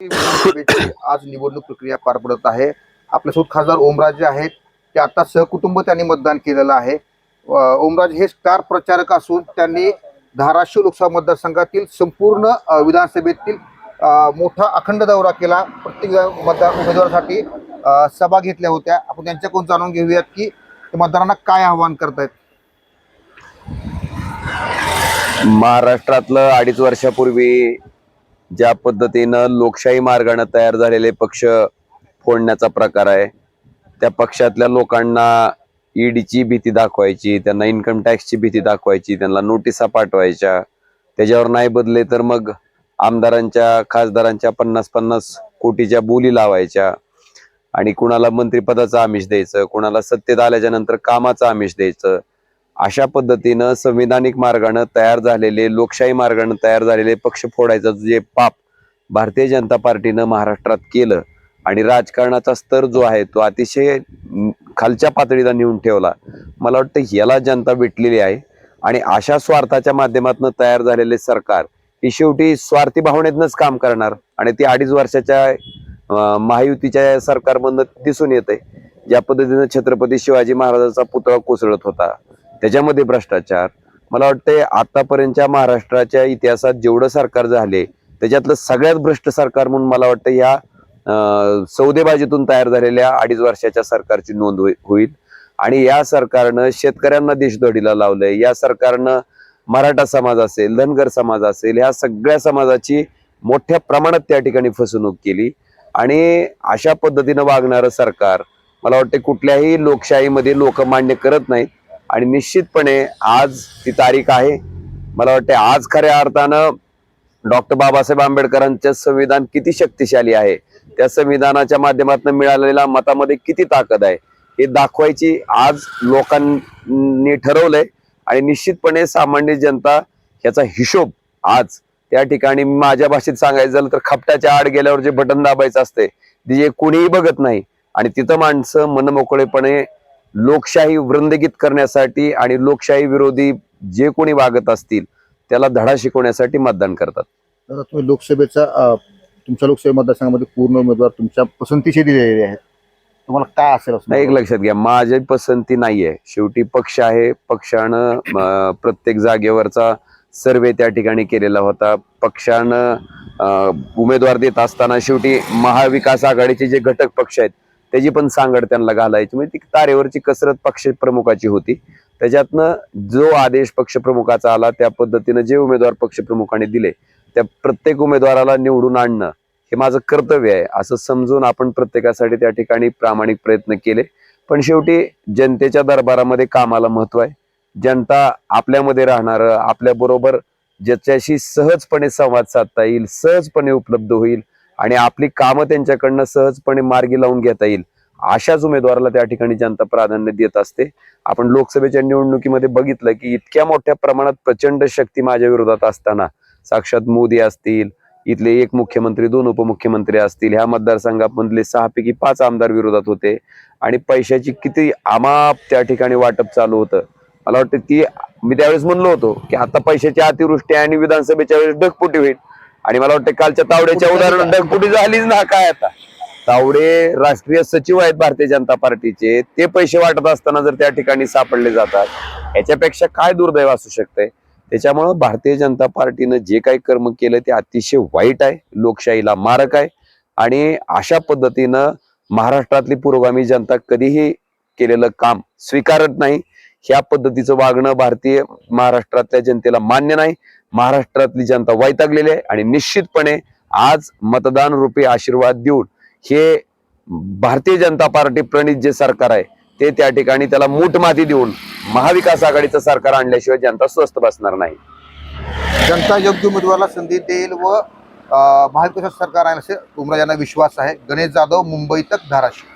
आज निवडणूक प्रक्रिया पार पडत आहे. आपल्यासोबत खासदार ओमराजे आहेत. ते आता सहकुटुंब त्यांनी मतदान केलेलं आहे. ओमराज हे स्टार प्रचारक असून त्यांनी धाराशिव लोकसभा मतदारसंघातील संपूर्ण विधानसभेतील मोठा अखंड दौरा केला. प्रत्येक मतदार उमेदवारासाठी सभा घेतल्या होत्या. आपण त्यांच्याकडून जाणून घेऊयात की ते मतदारांना काय आव्हान करतायत. महाराष्ट्रातलं अडीच वर्षापूर्वी ज्या पद्धतीनं लोकशाही मार्गाने तयार झालेले पक्ष फोडण्याचा प्रकार आहे त्या पक्षातल्या लोकांना ईडीची भीती दाखवायची त्यांना इन्कम टॅक्सची भीती दाखवायची त्यांना नोटिसा पाठवायच्या त्याच्यावर नाही बदले तर मग आमदारांच्या खासदारांच्या पन्नास पन्नास कोटीच्या बोली लावायच्या आणि कुणाला मंत्रिपदाचं आमिष द्यायचं कुणाला सत्तेत आल्याच्यानंतर कामाचं आमिष द्यायचं अशा पद्धतीनं संविधानिक मार्गानं तयार झालेले लोकशाही मार्गानं तयार झालेले पक्ष फोडायचं जे पाप भारतीय जनता पार्टीनं महाराष्ट्रात केलं आणि राजकारणाचा स्तर जो आहे तो अतिशय खालच्या पातळीला नेऊन ठेवला मला वाटतं याला जनता भेटलेली आहे. आणि अशा स्वार्थाच्या माध्यमातून तयार झालेले सरकार ही शेवटी स्वार्थी भावनेतनच काम करणार आणि ती अडीच वर्षाच्या महायुतीच्या सरकारमधनं दिसून येते ज्या पद्धतीनं छत्रपती शिवाजी महाराजांचा पुतळा कोसळत होता. त्याच्यामध्ये भ्रष्टाचार. मला वाटतंय आतापर्यंतच्या महाराष्ट्राच्या इतिहासात जेवढं सरकार झाले त्याच्यातलं सगळ्यात भ्रष्ट सरकार म्हणून मला वाटतं ह्या सौदेबाजीतून तयार झालेल्या अडीच वर्षाच्या सरकारची नोंद होई- होईल. आणि या सरकारनं शेतकऱ्यांना देशदोडीला लावलंय. या सरकारनं मराठा समाज असेल धनगर समाज असेल ह्या सगळ्या समाजाची मोठ्या प्रमाणात त्या ठिकाणी फसवणूक केली. आणि अशा पद्धतीनं वागणारं सरकार मला वाटतं कुठल्याही लोकशाहीमध्ये लोक मान्य करत नाहीत. आणि निश्चितपणे आज ती तारीख आहे. मला वाटते आज खऱ्या अर्थानं डॉक्टर बाबासाहेब आंबेडकरांचं संविधान किती शक्तिशाली आहे. त्या संविधानाच्या माध्यमातून मिळालेल्या मतामध्ये किती ताकद आहे. हे दाखवायची आज लोकांनी ठरवलंय. आणि निश्चितपणे सामान्य जनता ह्याचा हिशोब आज त्या ठिकाणी माझ्या भाषेत सांगायचं झालं तर खपट्याच्या आड गेल्यावर जे बटन दाबायचं असते ते जे कुणीही बघत नाही. आणि तिथं माणसं मनमोकळेपणे लोकशाही वृंदगीत करण्यासाठी आणि लोकशाही विरोधी जे कोणी वागत असतील त्याला धडा शिकवण्यासाठी मतदान करतात. दादा तुम्ही लोकसभेचा तुमच्या लोकसभा मतदारसंघामध्ये पूर्ण उमेदवार तुमच्या पसंतीचे दिलेले आहेत. तुम्हाला काय असेल असं नाही एक लक्षात घ्या माझी पसंती नाहीये शेवटी पक्ष आहे पक्षानं प्रत्येक जागेवरचा सर्वे त्या ठिकाणी केलेला होता. पक्षानं उमेदवार देत असताना शेवटी महाविकास आघाडीचे जे घटक पक्ष आहेत त्याची पण सांगड त्यांना घालायची. म्हणजे ती तारेवरची कसरत पक्ष प्रमुखाची होती. त्याच्यातनं जो आदेश पक्षप्रमुखाचा आला त्या पद्धतीनं जे उमेदवार पक्षप्रमुखाने दिले त्या प्रत्येक उमेदवाराला निवडून आणणं हे माझं कर्तव्य आहे. असं समजून आपण प्रत्येकासाठी त्या ठिकाणी प्रामाणिक प्रयत्न केले. पण शेवटी जनतेच्या दरबारामध्ये कामाला महत्त्व आहे. जनता आपल्यामध्ये राहणार आपल्याबरोबर ज्याच्याशी सहजपणे संवाद साधता येईल सहजपणे उपलब्ध होईल आणि आपली कामं त्यांच्याकडनं सहजपणे मार्गी लावून घेता येईल अशाच उमेदवाराला त्या ठिकाणी जनता प्राधान्य देत असते. आपण लोकसभेच्या निवडणुकीमध्ये बघितलं की इतक्या मोठ्या प्रमाणात प्रचंड शक्ती माझ्या विरोधात असताना साक्षात मोदी असतील इथले एक मुख्यमंत्री दोन उपमुख्यमंत्री असतील ह्या मतदारसंघामधले सहापैकी पाच आमदार विरोधात होते. आणि पैशाची किती अमाप त्या ठिकाणी वाटप चालू होतं. मला वाटतं ती मी त्यावेळेस म्हणलो होतो की आता पैशाची अतिवृष्टी आणि विधानसभेच्या वेळेस ढगफुटी होईल. आणि मला वाटतं कालच्या तावड्याच्या उदाहरण ढगफुटी झालीच ना काय आता? तावडे राष्ट्रीय सचिव आहेत भारतीय जनता पार्टीचे. ते पैसे वाटत असताना जर त्या ठिकाणी सापडले जातात याच्यापेक्षा काय दुर्दैव असू शकतंय? त्याच्यामुळं भारतीय जनता पार्टीनं जे काही कर्म केलं ते अतिशय वाईट आहे लोकशाहीला मारक आहे. आणि अशा पद्धतीनं महाराष्ट्रातली पुरोगामी जनता कधीही केलेलं काम स्वीकारत नाही. ह्या पद्धतीचं वागणं भारतीय महाराष्ट्रातल्या जनतेला मान्य नाही. महाराष्ट्रातली जनता वैतागलेली आहे आणि निश्चितपणे आज मतदान रूपी आशीर्वाद देऊन हे भारतीय जनता पार्टी प्रणित जे सरकार आहे ते त्या ठिकाणी त्याला मूठ माती देऊन महाविकास आघाडीचं सरकार आणल्याशिवाय जनता स्वस्त बसणार नाही. जनता योग्य उमेदवाराला संधी देईल व महाविकास सरकार आहे असे उमराज यांना विश्वास आहे. गणेश जाधव मुंबई तक धाराशिव.